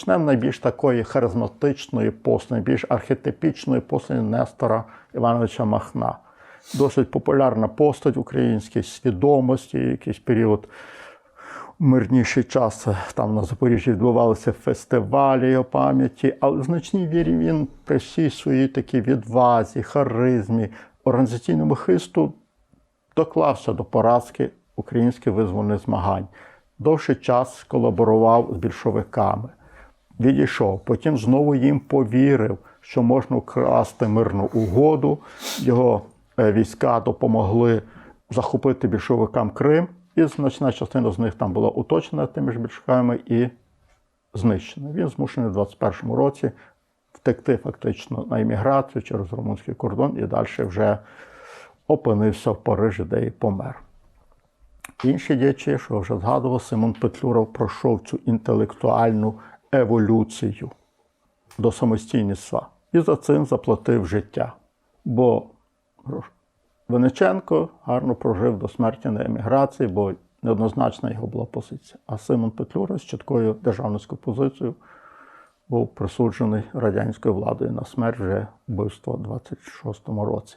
Почнемо найбільш такої харизматичної постаті, найбільш архетипічної постаті Нестора Івановича Махна. Досить популярна постать українській свідомості, якийсь період мирніший час там на Запоріжжі відбувалися фестивалі його пам'яті, але в значній вірі він при всій своїй такій відвазі, харизмі, організаційному хисту доклався до поразки українських визвольних змагань. Довший час колаборував з більшовиками, відійшов. Потім знову їм повірив, що можна укласти мирну угоду. Його е, війська допомогли захопити більшовикам Крим, і значна частина з них там була уточнена тими ж більшовиками і знищена. Він змушений в 21-му році втекти фактично на імміграцію через румунський кордон і далі вже опинився в Парижі, де і помер. Інші діячі, що вже згадував, Симон Петлюров пройшов цю інтелектуальну еволюцію до самостійництва і за цим заплатив життя. Бо Вениченко гарно прожив до смерті на еміграції, бо неоднозначна його була позиція. А Симон Петлюра з чіткою державницькою позицією був присуджений радянською владою на смерть вже вбивство у 26-му році.